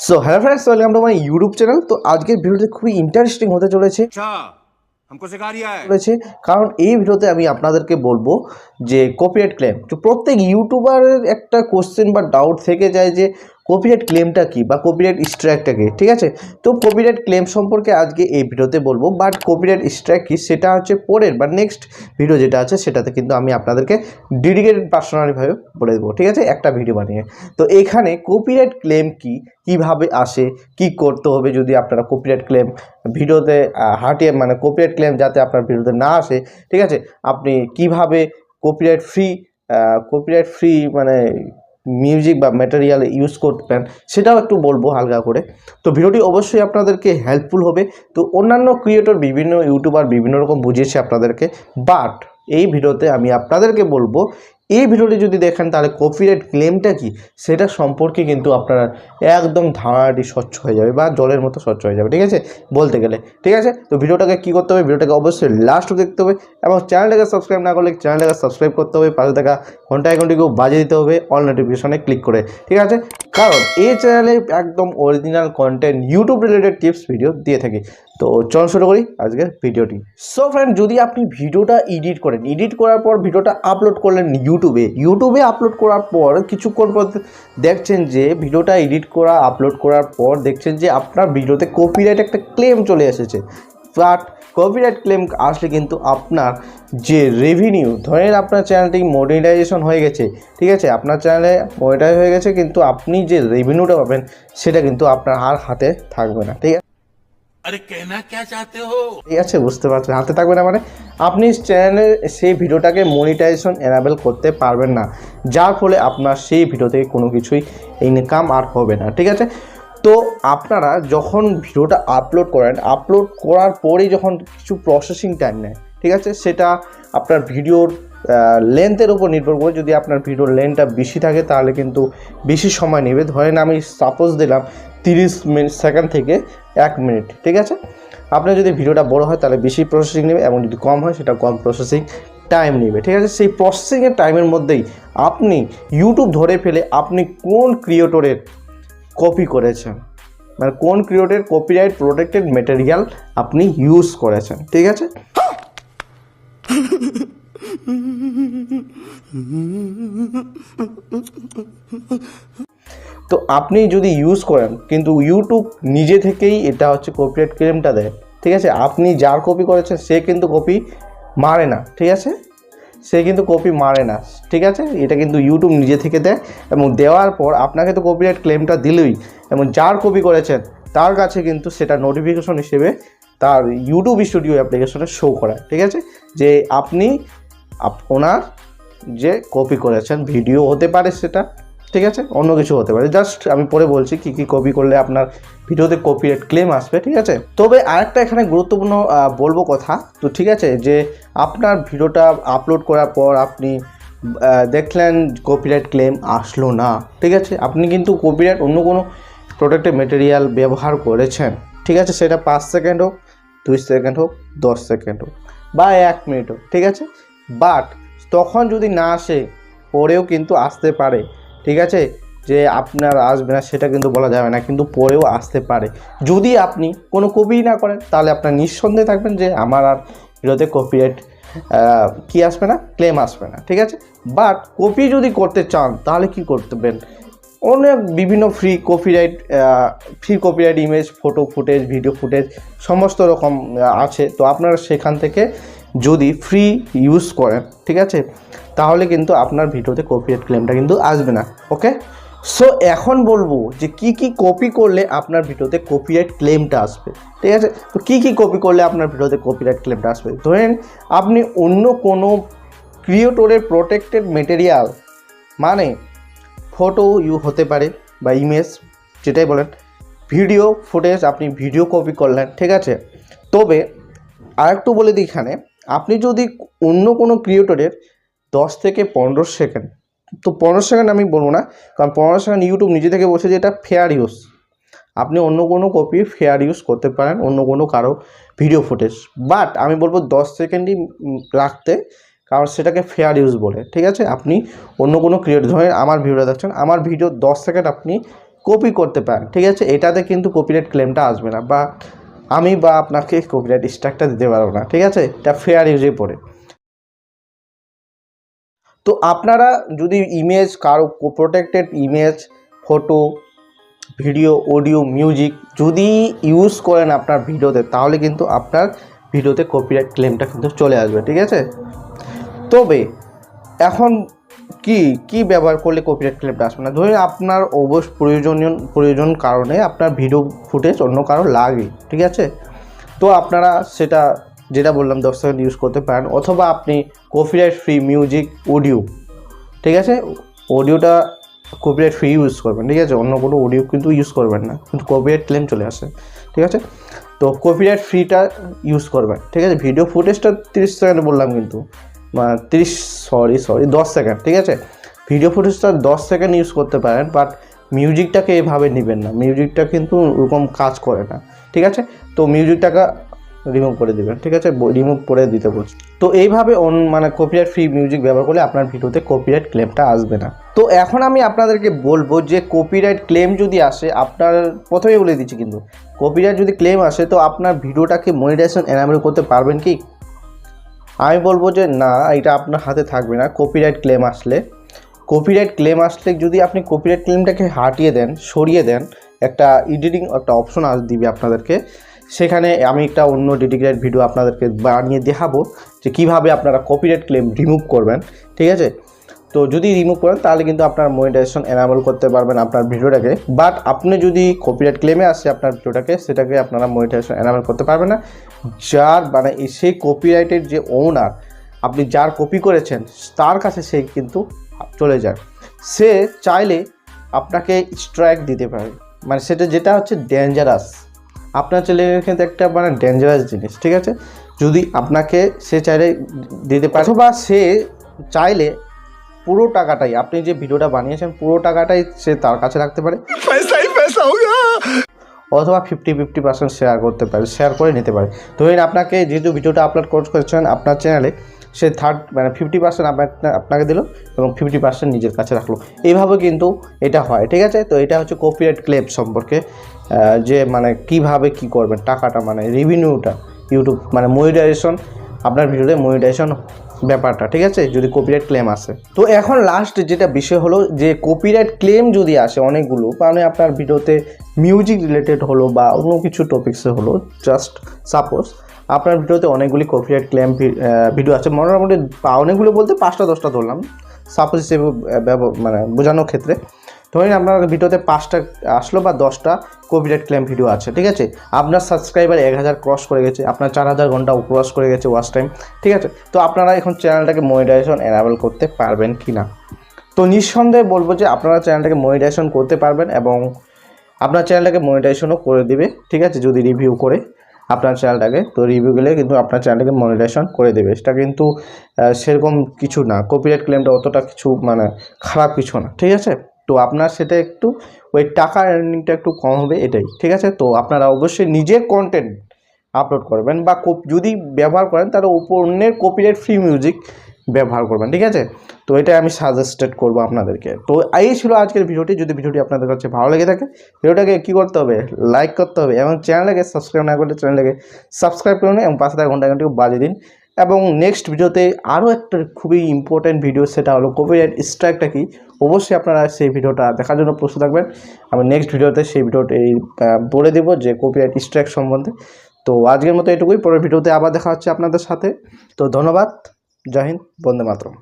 So hello friends welcome to my YouTube channel তো আজকের ভিডিওতে খুবই ইন্টারেস্টিং হতে চলেছে। কারণ এই ভিডিওতে আমি আপনাদেরকে বলব যে কপিরাইট ক্লেম তো প্রত্যেক ইউটিউবারের একটা কোশ্চেন বা ডাউট থেকে যায় যে কপিরাইট ক্লেমটা কি বা কপিরাইট স্ট্রাইকটা কি, ঠিক আছে? তো কপিরাইট ক্লেম সম্পর্কে আজকে এই ভিডিওতে বলব বাট কপিরাইট স্ট্রাইক কি সেটা হচ্ছে পরের বা নেক্সট ভিডিও যেটা আছে সেটাতে কিন্তু আমি আপনাদেরকে ডেডিকেটেড পার্সোনালিভাবে বলে দেবো, ঠিক আছে? একটা ভিডিও বানিয়ে। তো এখানে কপিরাইট ক্লেম কি, কীভাবে আসে, কি করতে হবে যদি আপনারা কপিরাইট ক্লেম ভিডিওতে হাঁটিয়ে মানে কপিরাইট ক্লেম যাতে আপনার ভিডিওতে না আসে, ঠিক আছে? আপনি কীভাবে কপিরাইট ফ্রি কপিরাইট ফ্রি মানে মিউজিক বা ম্যাটেরিয়াল ইউজ করবেন সেটাও একটু বলব হালকা করে। তো ভিডিওটি অবশ্যই আপনাদেরকে হেল্পফুল হবে। তো অন্যান্য ক্রিয়েটর বিভিন্ন ইউটিউবার বিভিন্ন রকম বুঝিয়েছে আপনাদেরকে। বাট এই ভিডিওতে আমি আপনাদেরকে বলব এই ভিডিওটি যদি দেখেন, তাহলে কপিরাইট ক্লেমটা কি? সেটা সম্পর্কে কিন্তু আপনারা একদম ধারণাটি স্বচ্ছ হয়ে যাবে বা জলের মতো স্বচ্ছ হয়ে যাবে, ঠিক আছে? বলতে গেলে, ঠিক আছে? তো ভিডিওটাকে কী করতে হবে? ভিডিওটাকে অবশ্যই লাস্ট দেখতে হবে এবং চ্যানেলটাকে সাবস্ক্রাইব না করলে চ্যানেলটাকে সাবস্ক্রাইব করতে হবে। পাশে থাকা ঘণ্টা আইকনটিকেও বাজিয়ে দিতে হবে অল নোটিফিকেশনে ক্লিক করে, ঠিক আছে? কারণ এই চ্যানেলে একদম original content YouTube related tips video দিয়ে থাকি। তো চল শুরু করি আজকের ভিডিওটি। সো ফ্রেন্ড যদি আপনি ভিডিওটা এডিট করেন এডিট করার পর ভিডিওটা আপলোড করলেন ইউটিউবে ইউটিউবে আপলোড করার পর কিছুক্ষণ পর দেখছেন যে ভিডিওটা এডিট করা আপলোড করার পর দেখছেন যে আপনার ভিডিওতে কপিরাইট একটা ক্লেম চলে এসেছে। বাট কপিরাইট ক্লেম আসলে কিন্তু আপনার যে রেভিনিউ ধরেন আপনার চ্যানেলটি মনিটাইজেশন হয়ে গেছে, ঠিক আছে? আপনার চ্যানেলে মনিটাইজ হয়ে গেছে, কিন্তু আপনি যে রেভিনিউটা পাবেন, সেটা কিন্তু আপনার আর হাতে থাকবে না, ঠিক আছে? আরে কেনা কে চাতে হো? ঠিক আছে, বুঝতে পারছেন। হাতে থাকবে না মানে আপনি চ্যানেলের সেই ভিডিওটাকে মনিটাইজেশন এনাবেল করতে পারবেন না। যার ফলে আপনার সেই ভিডিও থেকে কোনো কিছুই ইনকাম আর হবে না, ঠিক আছে? তো আপনারা যখন ভিডিওটা আপলোড করেন আপলোড করার পরেই যখন কিছু প্রসেসিং টাইম নেয়, ঠিক আছে? সেটা আপনার ভিডিওর লেন্থের উপর নির্ভর করে যদি আপনার ভিডিওর লেন্থটা বেশি থাকে, তাহলে কিন্তু বেশি সময় নেবে। ধরেন আমি সাপোজ দিলাম তিরিশ মিনিট সেকেন্ড থেকে এক মিনিট, ঠিক আছে? আপনার যদি ভিডিওটা বড় হয়, তাহলে বেশি প্রসেসিং নেবে এবং যদি কম হয় সেটা কম প্রসেসিং টাইম নেবে, ঠিক আছে? সেই প্রসেসিংয়ের টাইমের মধ্যেই আপনি ইউটিউব ধরে ফেলে আপনি কোন ক্রিয়েটরের কপি করেছেন? মানে কোন ক্রিয়েটরের কপিরাইট প্রোটেক্টেড মেটেরিয়াল আপনি ইউজ করেছেন, ঠিক আছে? তো আপনি যদি ইউজ করেন, কিন্তু ইউটিউব নিজে থেকেই এটা হচ্ছে কপিরাইট ক্লেমটা দেয়, ঠিক আছে? আপনি যার কপি করেছেন, সে কিন্তু কপি মারে না, ঠিক আছে? সে কিন্তু কপি মারে না, ঠিক আছে? এটা কিন্তু ইউটিউব নিজে থেকে দেয় এবং দেওয়ার পর আপনাকে তো কপিরাইট ক্লেমটা দিলই এবং যার কপি করেছেন, তার কাছে কিন্তু সেটা নোটিফিকেশন হিসেবে তার ইউটিউব স্টুডিও অ্যাপ্লিকেশনে শো করায়, ঠিক আছে? যে আপনি ওনার যে কপি করেছেন ভিডিও হতে পারে সেটা ঠিক আছে? অন্য কিছু হতে পারে। জাস্ট আমি পরে বলছি কি কি কপি করলে আপনার ভিডিওতে কপিরাইট ক্লেম আসবে, ঠিক আছে? তবে আরেকটা এখানে গুরুত্বপূর্ণ বলব কথা, তো ঠিক আছে? যে আপনার ভিডিওটা আপলোড করার পর আপনি দেখলেন কপিরাইট ক্লেম আসলো না, ঠিক আছে? আপনি কিন্তু কপিরাইট অন্য কোনো প্রোডাক্টের মেটেরিয়াল ব্যবহার করেছেন, ঠিক আছে? সেটা পাঁচ সেকেন্ড হোক, দুই সেকেন্ড হোক, দশ সেকেন্ড হোক, বা এক মিনিট হোক, ঠিক আছে? বাট তখন যদি না আসে, পরেও কিন্তু আসতে পারে। ঠিক আছে? যে আপনার আসবে না, সেটা কিন্তু বলা যাবে না, কিন্তু পরেও আসতে পারে। যদি আপনি কোনো কপি না করেন, তাহলে আপনার নিঃসন্দেহে থাকবেন যে আমার আর ভিডিওতে কপিরাইট কি আসবে না? ক্লেম আসবে না, ঠিক আছে? বাট কপি যদি করতে চান, তাহলে কি করতেবেন অনেক বিভিন্ন free copyright free copyright image photo footage video footage সমস্ত রকম আছে। তো আপনারা সেখান থেকে যদি ফ্রি ইউজ করেন, ঠিক আছে? তাহলে কিন্তু আপনার ভিডিওতে কপিরাইট ক্লেমটা কিন্তু আসবে না ওকে সো এখন বলব যে কি কি কপি করলে আপনার ভিডিওতে কপিরাইট ক্লেমটা আসবে, ঠিক আছে? তো কি কি কপি করলে আপনার ভিডিওতে কপিরাইট ক্লেমটা আসবে? ধরেন, আপনি অন্য কোনো ক্রিয়েটরের প্রোটেক্টেড মেটেরিয়াল মানে ফটো ইউ হতে পারে বা ইমেজ যেটাই বলেন ভিডিও ফুটেজ আপনি ভিডিও কপি করলেন, ঠিক আছে? তবে আরেকটু বলে দিই এখানে আপনি যদি অন্য কোনো ক্রিয়েটরের দশ থেকে পনেরো সেকেন্ড তো পনেরো সেকেন্ড আমি বলব না, কারণ পনেরো সেকেন্ড ইউটিউব নিজে থেকে বলছে যে এটা ফেয়ার ইউজ আপনি অন্য কোনো কপি ফেয়ার ইউজ করতে পারেন, অন্য কোনো কারও ভিডিও ফুটেজ বাট আমি বলব দশ সেকেন্ডই রাখতে, কারণ সেটাকে ফেয়ার ইউজ বলে। ঠিক আছে? আপনি অন্য কোনো ক্রিয়েট ধরেন আমার ভিডিও দেখছেন, আমার ভিডিও দশ সেকেন্ড আপনি কপি করতে পারেন। ঠিক আছে? এটাতে কিন্তু কপিরাইট ক্লেমটা আসবে না। বা আমি বা আপনাকে কপিরাইট স্ট্রাকটা দিতে পারব না, ঠিক আছে? এটা ফেয়ার ইউজে পড়ে। তো আপনারা যদি ইমেজ কারও protected image photo video audio music যদি ইউজ করেন আপনার ভিডিওতে, তাহলে কিন্তু আপনার ভিডিওতে কপিরাইট ক্লেমটা কিন্তু চলে আসবে, ঠিক আছে? তবে এখন কি কি ব্যবহার করলে কপিরাইট ক্লেমটা আসবে না? ধরুন আপনার অবশ্য প্রয়োজনীয় প্রয়োজন কারণে আপনার ভিডিও ফুটেজ অন্য কারও লাগে, ঠিক আছে? তো আপনারা সেটা, যেটা বললাম দশ সেকেন্ড ইউজ করতে পারেন, অথবা আপনি কপিরাইট ফ্রি মিউজিক অডিও ঠিক আছে? অডিওটা কপিরাইট ফ্রি ইউজ করবেন, ঠিক আছে? অন্য কোনো অডিও কিন্তু ইউজ করবেন না, কিন্তু কপিরাইট ক্লেম চলে আসে, ঠিক আছে? তো কপিরাইট ফ্রিটা ইউজ করবেন, ঠিক আছে? ভিডিও ফুটেজটা তিরিশ সেকেন্ড বললাম কিন্তু তিরিশ সরি সরি দশ সেকেন্ড ঠিক আছে? ভিডিও ফুটেজটা দশ সেকেন্ড ইউজ করতে পারেন বাট মিউজিকটাকে এভাবে নেবেন না। মিউজিকটা কিন্তু ওরকম কাজ করে না, ঠিক আছে? তো মিউজিকটাকে রিমুভ করে দিবেন, ঠিক আছে? রিমুভ করে দিতে বলছি। তো এইভাবে অন মানে কপিরাইট ফ্রি মিউজিক ব্যবহার করলে আপনার ভিডিওতে কপিরাইট ক্লেমটা আসবে না। তো এখন আমি আপনাদেরকে বলব যে কপিরাইট ক্লেম যদি আসে, আপনার প্রথমেই বলে দিচ্ছি কিন্তু কপিরাইট যদি ক্লেম আসে, তো আপনার ভিডিওটাকে মনিটাইজেশন এনাবেল করতে পারবেন কি? আমি বলব যে না, এটা আপনার হাতে থাকবে না কপিরাইট ক্লেম আসলে। কপিরাইট ক্লেম আসলে যদি আপনি কপিরাইট ক্লেমটাকে হাটিয়ে দেন, সরিয়ে দেন, একটা এডিটিং একটা অপশন আস দিবে আপনাদেরকে। সেখানে আমি একটা অন্য ডেডিকেটেড ভিডিও আপনাদেরকে বানিয়ে দেখাবো যে কীভাবে আপনারা কপিরাইট ক্লেম রিমুভ করবেন, ঠিক আছে? তো যদি রিমুভ করেন, তাহলে কিন্তু আপনার মনিটাইজেশন এনাবল করতে পারবেন আপনার ভিডিওটাকে। বাট আপনি যদি কপিরাইট ক্লেমে আসে আপনার ভিডিওটাকে, সেটাকে আপনারা মনিটাইজেশন এনাবল করতে পারবেন না। যার মানে সেই কপিরাইটের যে ওনার আপনি যার কপি করেছেন, তার কাছে সে কিন্তু চলে যায়। সে চাইলে আপনাকে স্ট্রাইক দিতে পারে। মানে সেটা যেটা হচ্ছে ডেঞ্জারাস আপনার চ্যানেলের কিন্তু একটা মানে ডেঞ্জারাস জিনিস, ঠিক আছে? যদি আপনাকে সে চাইলে দিতে পারে। অথবা সে চাইলে পুরো টাকাটাই আপনি যে ভিডিওটা বানিয়েছেন পুরো টাকাটাই সে তার কাছে রাখতে পারে। অথবা ফিফটি ফিফটি পার্সেন্ট শেয়ার করতে পারে শেয়ার করে নিতে পারে। ধরুন আপনাকে যেহেতু ভিডিওটা আপলোড করেছেন আপনার চ্যানেলে সে থার্ড মানে ফিফটি পার্সেন্ট আপনাকে দিল এবং ফিফটি পার্সেন্ট নিজের কাছে রাখল। এইভাবে কিন্তু এটা হয় ঠিক আছে? তো এটা হচ্ছে কপিরাইট ক্লেম সম্পর্কে যে মানে কীভাবে কি করবেন টাকাটা মানে রেভিনিউটা ইউটিউব মানে মনিটাইজেশন আপনার ভিডিওতে মনিটাইজেশন ব্যাপারটা, ঠিক আছে? যদি কপিরাইট ক্লেম আসে। তো এখন লাস্ট যেটা বিষয় হলো যে কপিরাইট ক্লেম যদি আসে অনেকগুলো মানে আপনার ভিডিওতে মিউজিক রিলেটেড হলো বা অন্য কিছু টপিক্সে হলো জাস্ট সাপোজ আপনার ভিডিওতে অনেকগুলি কপিরাইট ক্লেম ভিডিও আছে। মোটামুটি অনেকগুলো বলতে পাঁচটা, দশটা ধরলাম। সাপোজ হিসেবে মানে বোঝানোর ক্ষেত্রে। ধরেন আপনার ভিডিওতে পাঁচটা আসলো বা দশটা কপিরাইট ক্লেম ভিডিও আছে, ঠিক আছে? আপনার সাবস্ক্রাইবার এক হাজার ক্রস করে গেছে, আপনার চার হাজার ঘণ্টা ক্রস করে গেছে ওয়াচ টাইম ঠিক আছে? তো আপনারা এখন চ্যানেলটাকে মনিটাইজেশন অ্যানাবেল করতে পারবেন কি না তো নিঃসন্দেহে বলব যে আপনারা চ্যানেলটাকে মনিটাইজেশন করতে পারবেন এবং আপনার চ্যানেলটাকে মনিটাইজেশনও করে দিবে, ঠিক আছে? যদি রিভিউ করে আপনার চ্যানেলটাকে তো রিভিউ গেলে কিন্তু আপনার চ্যানেলটাকে মনিটাইজেশন করে দেবে। সেটা কিন্তু সেরকম কিছু না। কপিরাইট ক্লেমটা অতটা কিছু মানে খারাপ কিছু না, ঠিক আছে? তো আপনার সেটা একটু, ওই টাকা আর্নিংটা একটু কম হবে এটাই, ঠিক আছে? তো আপনারা অবশ্যই নিজের কন্টেন্ট আপলোড করবেন বা যদি ব্যবহার করেন তাহলে অন্যের কপিরাইট ফ্রি মিউজিক ব্যবহার করবেন, ঠিক আছে? তো এটা আমি সাজেস্টেড করব আপনাদেরকে। তো এই ছিল আজকের ভিডিওটি, যদি ভিডিওটি আপনাদের কাছে ভালো লেগে থাকে, ভিডিওটাকে কী করতে হবে? লাইক করতে হবে এবং চ্যানেলটাকে সাবস্ক্রাইব না করলে চ্যানেলটাকে সাবস্ক্রাইব করুন এবং পাশে থাকা ঘণ্টা ঘন্টাকে বাজিয়ে দিন। এবং নেক্সট ভিডিওতে আরও একটা খুবই ইম্পর্ট্যান্ট ভিডিও সেটা হলো কপিরাইট স্ট্রাইকটা কি? অবশ্যই আপনারা সেই ভিডিওটা দেখার জন্য প্রস্তুত থাকবেন। আমি নেক্সট ভিডিওতে সেই ভিডিওটা বলে দেবো যে কপিরাইট স্ট্রাইক সম্বন্ধে। তো আজকের মতো এটুকুই, পরের ভিডিওতে আবার দেখা হচ্ছে আপনাদের সাথে। তো ধন্যবাদ। জয় হিন্দ, বন্দে মাতরম।